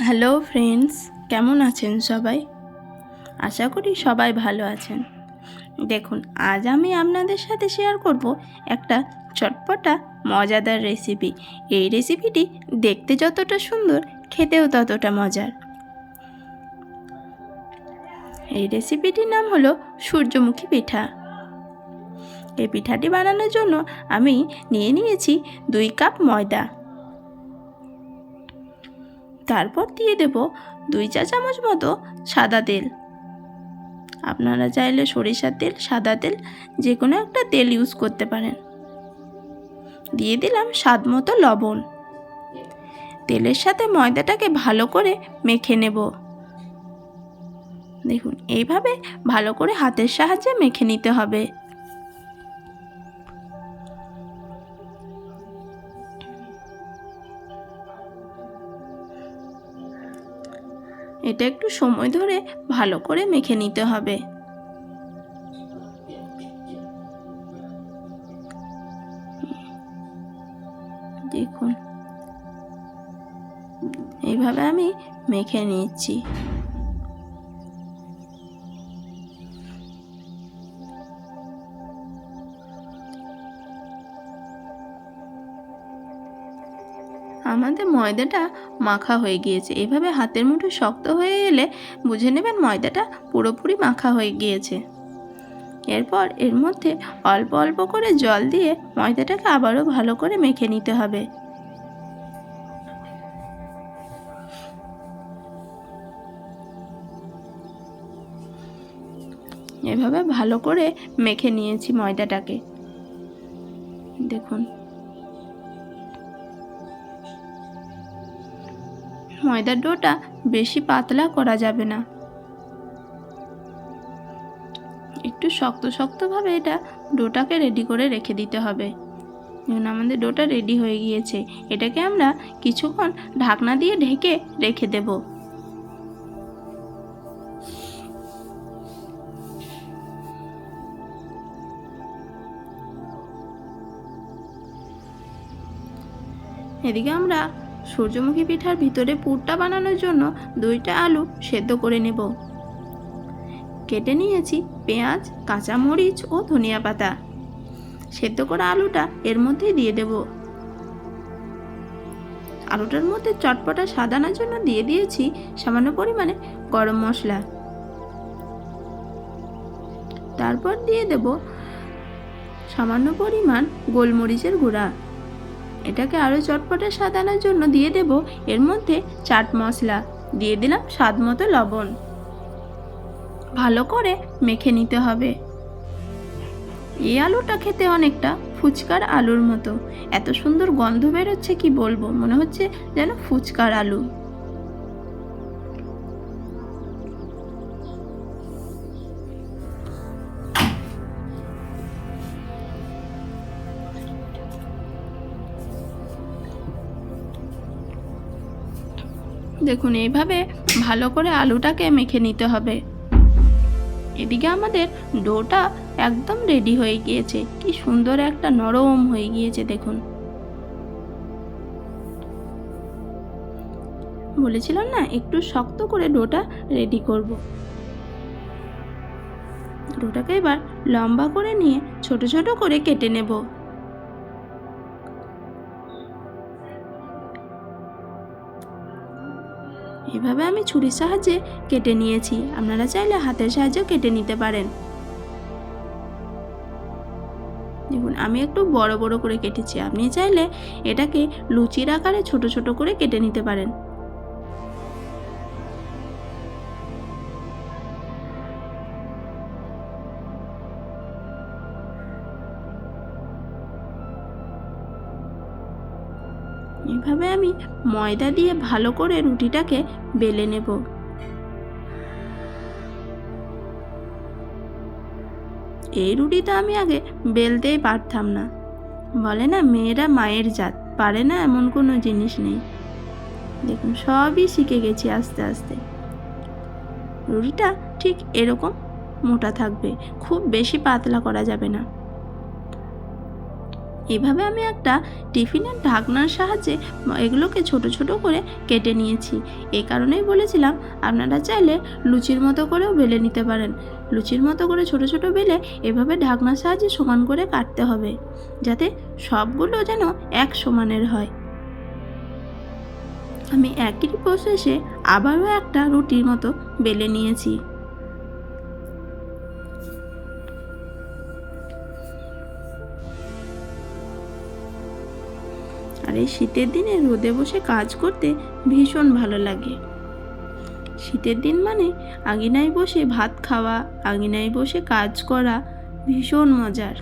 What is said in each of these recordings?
Hello friends, কেমন আছেন সবাই? আশা করি সবাই ভালো আছেন। দেখুন, আজ আমি আপনাদের সাথে শেয়ার করব একটা চটপটা, মজাদার রেসিপি এই রেসিপিটি দেখতে যতটা সুন্দর, খেতেও ততটা মজার। এই রেসিপিটির নাম হলো সূর্যমুখী পিঠা। এই পিঠাটি বানানোর জন্য আমি নিয়ে নিয়েছি দুই কাপ ময়দা। তারপর দিয়ে দেব দুই চা চামচ মতো সাদা তেল। আপনারা চাইলে সরিষার তেল, সাদা তেল, যে কোনো একটা তেল ইউজ করতে পারেন। দিয়ে দিলাম স্বাদ মতো লবণ। তেলের সাথে ময়দাটাকে ভালো করে মেখে নেব। দেখুন, এইভাবে ভালো করে হাতের সাহায্যে মেখে নিতে হবে। এটা একটু সময় ধরে ভালো করে মেখে নিতে হবে। দেখুন। এইভাবে আমি মেখে নিচ্ছি। আমাদের ময়দাটা মাখা হয়ে গিয়েছে। এভাবে হাতের মুঠো শক্ত হয়ে এলে বুঝে নেবেন ময়দাটা পুরোপুরি মাখা হয়ে গিয়েছে। এরপর এর মধ্যে অল্প অল্প করে জল দিয়ে ময়দাটাকে আবারও ভালো করে মেখে নিতে হবে। এভাবে ভালো করে মেখে নিয়েছি ময়দাটাকে। দেখুন। ময়দার ডোটা বেশি পাতলা করা যাবে না। একটু শক্ত শক্তভাবে এটা ডোটাকে রেডি করে রেখে দিতে হবে। যেমন আমাদের ডোটা রেডি হয়ে গিয়েছে। এটাকে আমরা কিছুক্ষণ ঢাকনা দিয়ে ঢেকে রেখে দেব। এদিকে আমরা সূর্যমুখী পিঠার ভিতরে পুরটা বানানোর জন্য দুইটা আলু সেদ্ধ করে নেব। কেটে নিয়েছি পেঁয়াজ, কাঁচামরিচ ও ধনিয়া পাতা। সেদ্ধ করা আলুটা এর মধ্যেই দিয়ে দেব। আলুটার মধ্যে চটপটা সাদানোর জন্য দিয়ে দিয়েছি সামান্য পরিমাণে গরম মশলা। তারপর দিয়ে দেব সামান্য পরিমাণ গোলমরিচের গুঁড়া। এটাকে আরও চটপটে সাজানোর জন্য দিয়ে দেব এর মধ্যে চাট মশলা। দিয়ে দিলাম স্বাদ মতো লবণ। ভালো করে মেখে নিতে হবে। এই আলুটা খেতে অনেকটা ফুচকার আলুর মতো। এত সুন্দর গন্ধ বেরোচ্ছে কি বলব? মনে হচ্ছে যেন ফুচকার আলু। দেখুন, এইভাবে ভালো করে আলুটাকে মেখে নিতে হবে। এদিকে আমাদের ডোটা একদম রেডি হয়ে গিয়েছে। কি সুন্দর একটা নরম হয়ে গিয়েছে, দেখুন। বলেছিলাম না, একটু শক্ত করে ডোটা রেডি করব। ডোটাকে এবার লম্বা করে নিয়ে ছোট ছোট করে কেটে নেব। এভাবে আমি ছুরির সাহায্যে কেটে নিয়েছি? আপনারা চাইলে হাতের সাহায্যেও কেটে নিতে পারেন। দেখুন, আমি একটু বড় বড় করে কেটেছি। আপনি চাইলে এটাকে লুচির আকারে ছোট ছোট করে কেটে নিতে পারেন। আমি ময়দা দিয়ে ভালো করে রুটিটাকে বেলে নেব। এই রুটিটা আমি আগে বেলতেই পারতাম না। বলে না, মেয়েরা মায়ের জাত, পারে না এমন কোনো জিনিস নেই। দেখুন, সবই শিখে গেছি আস্তে আস্তে। রুটিটা ঠিক এরকম মোটা থাকবে, খুব বেশি পাতলা করা যাবে না। এভাবে আমি একটা টিফিনের ঢাকনার সাহায্যে এগুলোকে ছোট ছোট করে কেটে নিয়েছি। এই কারণেই বলেছিলাম, আপনারা চাইলে লুচির মতো করেও বেলে নিতে পারেন। লুচির মতো করে ছোট ছোট বেলে এভাবে ঢাকনার সাহায্যে সমান করে কাটতে হবে, যাতে সবগুলো যেন এক সমানের হয়। আমি একই প্রসেসে আবারও একটা রুটির মতো বেলে নিয়েছি। এই শীতের দিনে রোদে বসে কাজ করতে ভীষণ ভালো লাগে। শীতের দিন মানে আঙিনায় বসে ভাত খাওয়া, আঙিনায় বসে কাজ করা, ভীষণ মজার।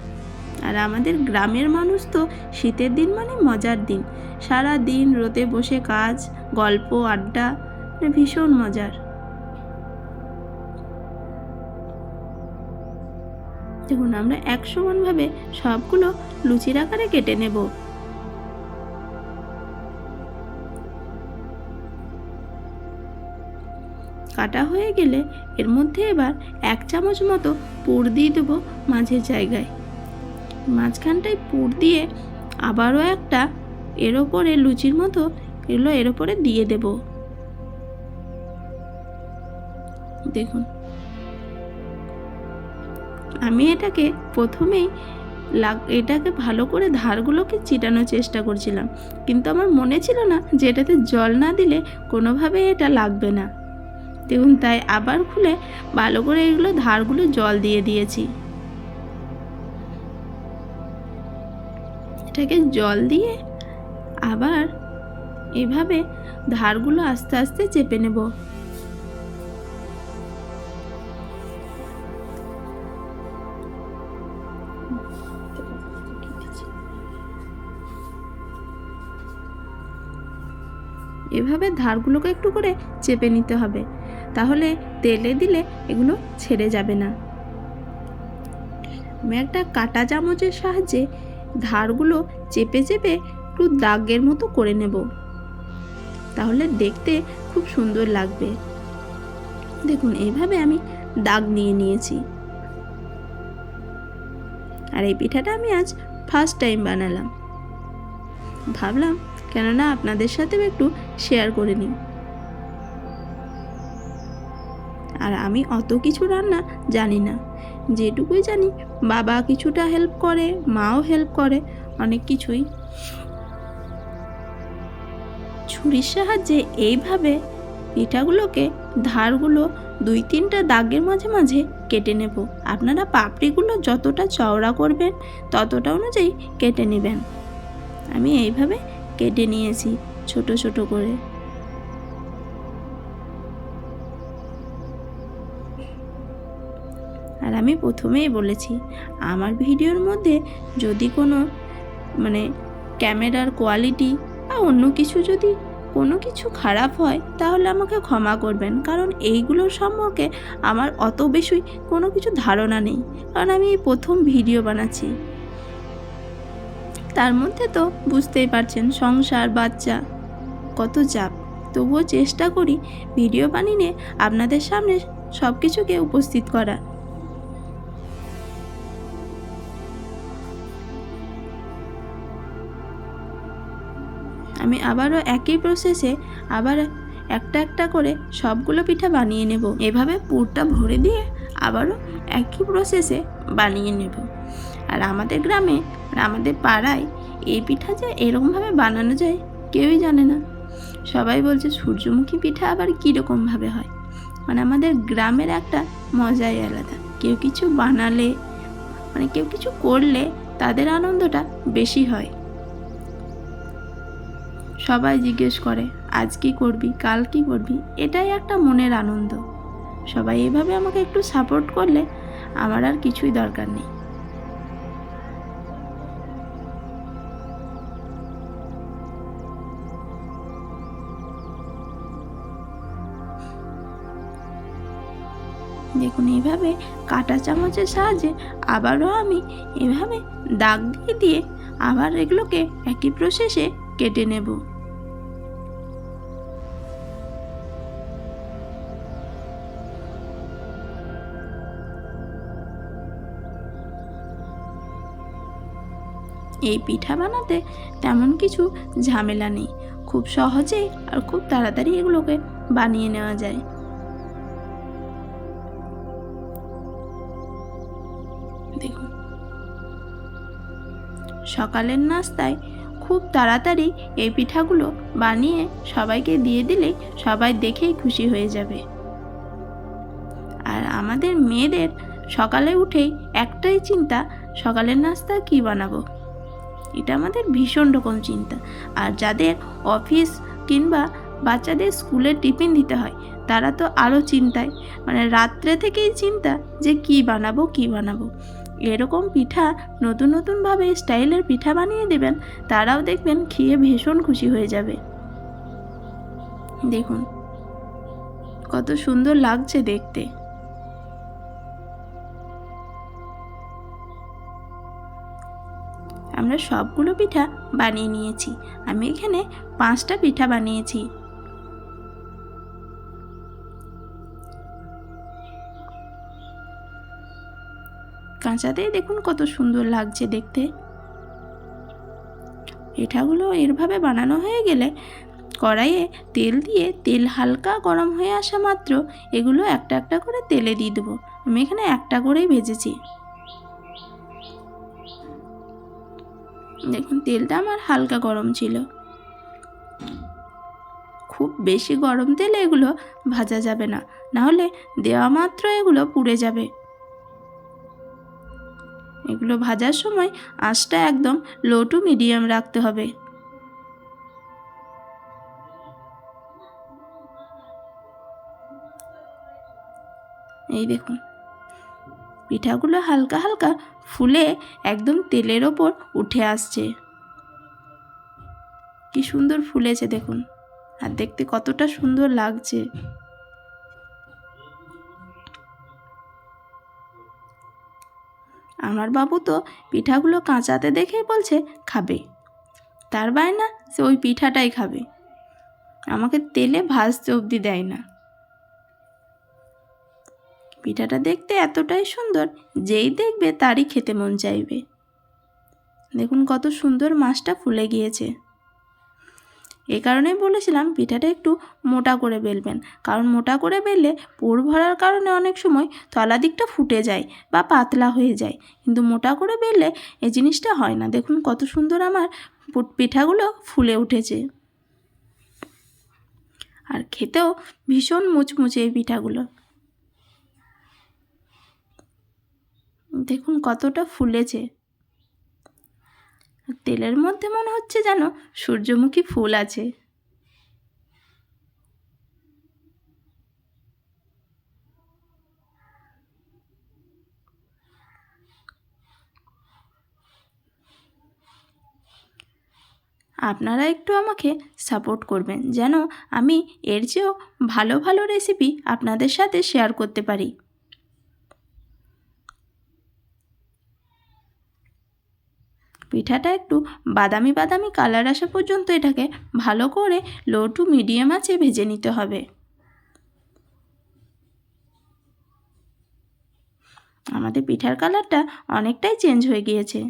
আর আমাদের গ্রামের মানুষ তো শীতের দিন মানে মজার দিন। সারা দিন রোদে বসে কাজ, গল্প, আড্ডা মানে ভীষণ মজার। দেখুন, আমরা এক সমানভাবে সবগুলো লুচির আকারে কেটে নেব। কাটা হয়ে গেলে এর মধ্যে এবার এক চামচ মতো পুর দিয়ে দেবো মাঝের জায়গায়। মাঝখানটায় পুর দিয়ে আবারও একটা এর ওপরে লুচির মতো এগুলো এর ওপরে দিয়ে দেব। দেখুন। আমি এটাকে প্রথমেই লাগ এটাকে ভালো করে ধারগুলোকে চিটানোর চেষ্টা করছিলাম। কিন্তু আমার মনে ছিল না যে এটাতে জল না দিলে কোনোভাবে এটা লাগবে না। দেখুন তাই আবার খুলে ভালো করে এগুলো ধারগুলো জল দিয়ে দিয়েছি। এটাকে জল দিয়ে আবার এভাবে ধারগুলো আস্তে আস্তে চেপে নেব। এভাবে ধারগুলোকে একটু করে চেপে নিতে হবে। তাহলে তেলে দিলে এগুলো ছেড়ে যাবে না। আমি একটা কাটা চামচের সাহায্যে ধারগুলো চেপে চেপে একটু দাগের মতো করে নেব। তাহলে দেখতে খুব সুন্দর লাগবে। দেখুন, এইভাবে আমি দাগ নিয়ে নিয়েছি। আর এই পিঠাটা আমি আজ ফার্স্ট টাইম বানালাম। ভাবলাম কেননা আপনাদের সাথেও একটু শেয়ার করে নিই। আর আমি অত কিছু রান্না জানি না। যেটুকুই জানি, বাবা কিছুটা হেল্প করে, মাও হেল্প করে, অনেক কিছুই। ছুরির সাহায্যে এইভাবে পিঠাগুলোকে ধারগুলো দুই তিনটা দাগের মাঝে মাঝে কেটে নেব। আপনারা পাপড়িগুলো যতটা চওড়া করবেন, ততটা অনুযায়ী কেটে নেবেন। আমি এইভাবে কেটে নিয়েছি ছোট ছোট করে। আর আমি প্রথমেই বলেছি, আমার ভিডিওর মধ্যে যদি কোনো মানে ক্যামেরার কোয়ালিটি বা অন্য কিছু যদি কোনো কিছু খারাপ হয়, তাহলে আমাকে ক্ষমা করবেন। কারণ এইগুলোর সম্পর্কে আমার অত বেশি কোনো কিছু ধারণা নেই। কারণ আমি এই প্রথম ভিডিও বানাচ্ছি। তার মধ্যে তো বুঝতেই পারছেন, সংসার, বাচ্চা, কত চাপ। তবুও চেষ্টা করি ভিডিও বানিয়ে আপনাদের সামনে সব কিছুকে উপস্থিত করা আমি আবারও একই প্রসেসে আবার একটা একটা করে সবগুলো পিঠা বানিয়ে নেব। এভাবে পুরটা ভরে দিয়ে আবারও একই প্রসেসে বানিয়ে নেব। আর আমাদের গ্রামে আর আমাদের পাড়ায় এই পিঠা যে এরকমভাবে বানানো যায়, কেউই জানে না। সবাই বলছে, সূর্যমুখী পিঠা আবার কীরকমভাবে হয়? মানে আমাদের গ্রামের একটা মজাই আলাদা। কেউ কিছু বানালে মানে কেউ কিছু করলে তাদের আনন্দটা বেশি হয়। সবাই জিজ্ঞেস করে, আজ কি করবি? কাল কি করবি? এটাই একটা মনের আনন্দ। সবাই এভাবে আমাকে একটু সাপোর্ট করলে আমার আর কিছুই দরকার নেই। দেখুন এইভাবে কাটা চামচের সাহায্যে আবারও আমি এভাবে দাগ দিয়ে দিয়ে আবার এগুলোকে একই প্রসেসে কেটে নেব। এই পিঠা বানাতে তেমন কিছু ঝামেলা নেই। খুব সহজেই আর খুব তাড়াতাড়ি এগুলোকে বানিয়ে নেওয়া যায়। দেখুন। সকালের নাস্তায় খুব তাড়াতাড়ি এই পিঠাগুলো বানিয়ে সবাইকে দিয়ে দিলে সবাই দেখেই খুশি হয়ে যাবে। আর আমাদের মেয়েদের সকালে উঠেই একটাই চিন্তা, সকালের নাস্তা কি বানাবো? এটা আমাদের ভীষণ রকম চিন্তা। আর যাদের অফিস কিংবা বাচ্চাদের স্কুলে টিফিন দিতে হয়, তারা তো আরও চিন্তায়। মানে রাত্রে থেকেই চিন্তা যে কি বানাবো কি বানাবো? এরকম পিঠা নতুন নতুনভাবে স্টাইলের পিঠা বানিয়ে দেবেন, তারাও দেখবেন খেয়ে ভীষণ খুশি হয়ে যাবে। দেখুন, কত সুন্দর লাগছে দেখতে। আমরা সবগুলো পিঠা বানিয়ে নিয়েছি। আমি এখানে পাঁচটা পিঠা বানিয়েছি। কাঁচাতেই দেখুন কত সুন্দর লাগছে দেখতে। পিঠাগুলো এরভাবে বানানো হয়ে গেলে কড়াইয়ে তেল দিয়ে তেল হালকা গরম হয়ে আসা মাত্র এগুলো একটা একটা করে তেলে দিয়ে দেবো। আমি এখানে একটা করেই ভেজেছি। দেখুন, তেলটা আমার হালকা গরম ছিল। খুব বেশি গরম তেলে এগুলো ভাজা যাবে না। নাহলে দেওয়া মাত্র এগুলো পুড়ে যাবে। এগুলো ভাজার সময় আঁচটা একদম লো টু মিডিয়াম রাখতে হবে। এই দেখুন, পিঠাগুলো হালকা হালকা ফুলে একদম তেলের ওপর উঠে আসছে। কি সুন্দর ফুলেছে দেখুন, আর দেখতে কতটা সুন্দর লাগছে। আমার বাবু তো পিঠাগুলো কাঁচাতে দেখেই বলছে খাবে। তার বায়না সে ওই পিঠাটাই খাবে। আমাকে তেলে ভাজতে অবধি দেয় না। পিঠাটা দেখতে এতটাই সুন্দর, যেই দেখবে তারই খেতে মন চাইবে। দেখুন কত সুন্দর মাছটা ফুলে গিয়েছে। এ কারণেই বলেছিলাম পিঠাটা একটু মোটা করে বেলবেন। কারণ মোটা করে বেললে পোড় ভরার কারণে অনেক সময় তলা দিকটা ফুটে যায় বা পাতলা হয়ে যায়। কিন্তু মোটা করে বেললে এই জিনিসটা হয় না। দেখুন কত সুন্দর আমার পিঠাগুলো ফুলে উঠেছে। আর খেতেও ভীষণ মুচমুচে এই পিঠাগুলো। দেখুন কতটা ফুলেছে। তেলের মধ্যে মনে হচ্ছে যেন সূর্যমুখী ফুল আছে। আপনারা একটু আমাকে সাপোর্ট করবেন, যেন আমি এর চেয়েও ভালো ভালো রেসিপি আপনাদের সাথে শেয়ার করতে পারি। পিঠাটা একটু বাদামি বাদামি কালার আসা পর্যন্ত এটাকে ভালো করে লো টু মিডিয়াম আছে ভেজে নিতে হবে। আমাদের পিঠার কালারটা অনেকটাই চেঞ্জ হয়ে গিয়েছে।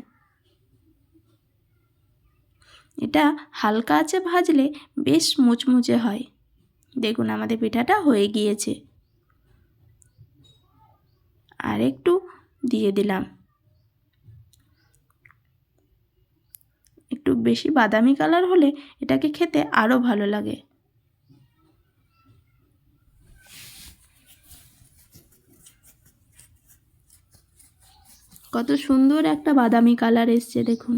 এটা হালকা আছে ভাজলে বেশ মুচমুচে হয়। দেখুন আমাদের পিঠাটা হয়ে গিয়েছে। আর একটু দিয়ে দিলাম। একটু বেশি বাদামি কালার হলে এটাকে খেতে আরও ভালো লাগে। কত সুন্দর একটা বাদামি কালার এসছে, দেখুন।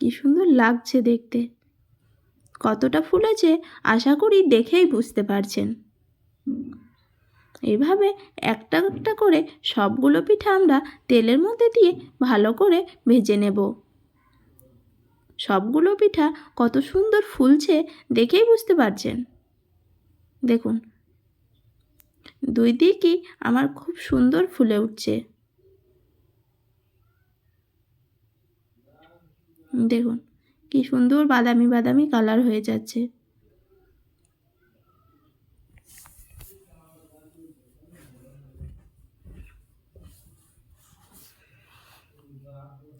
কি সুন্দর লাগছে দেখতে। কতটা ফুলেছে আশা করি দেখেই বুঝতে পারছেন। এভাবে একটা একটা করে সবগুলো পিঠা আমরা তেলের মধ্যে দিয়ে ভালো করে ভেজে নেব। সবগুলো পিঠা কত সুন্দর ফুলছে দেখেই বুঝতে পারছেন। দেখুন, দুই দিকই আমার খুব সুন্দর ফুলে উঠছে। দেখুন, কি সুন্দর বাদামি বাদামি কালার হয়ে যাচ্ছে।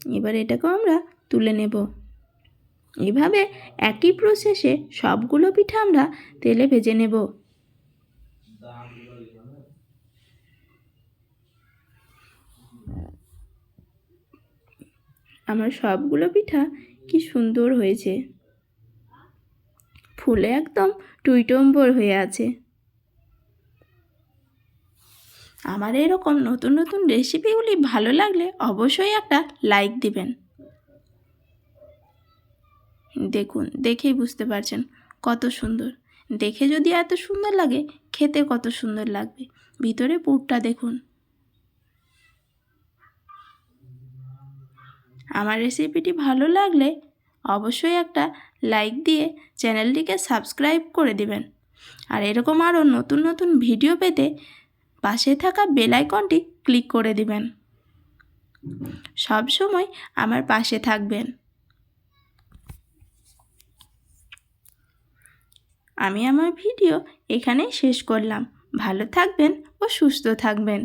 এবার এটাকেও আমরা তুলে নেব। এভাবে একই প্রসেসে সবগুলো পিঠা আমরা তেলে ভেজে নেব। আমার সবগুলো পিঠা কি সুন্দর হয়েছে। ফুলে একদম টুইটম্বর হয়ে আছে। আমার এরকম নতুন নতুন রেসিপিগুলি ভালো লাগলে অবশ্যই একটা লাইক দিবেন। দেখুন, দেখেই বুঝতে পারছেন কত সুন্দর। দেখে যদি এত সুন্দর লাগে, খেতে কত সুন্দর লাগবে। ভিতরে পুরটা দেখুন। আমার রেসিপিটি ভালো লাগলে অবশ্যই একটা লাইক দিয়ে চ্যানেলটিকে সাবস্ক্রাইব করে দিবেন। আর এরকম আরও নতুন নতুন ভিডিও পেতে পাশে থাকা বেলাইকনটি ক্লিক করে দিবেন। সব সময় আমার পাশে থাকবেন। আমি আমার ভিডিও এখানেই শেষ করলাম। ভালো থাকবেন ও সুস্থ থাকবেন।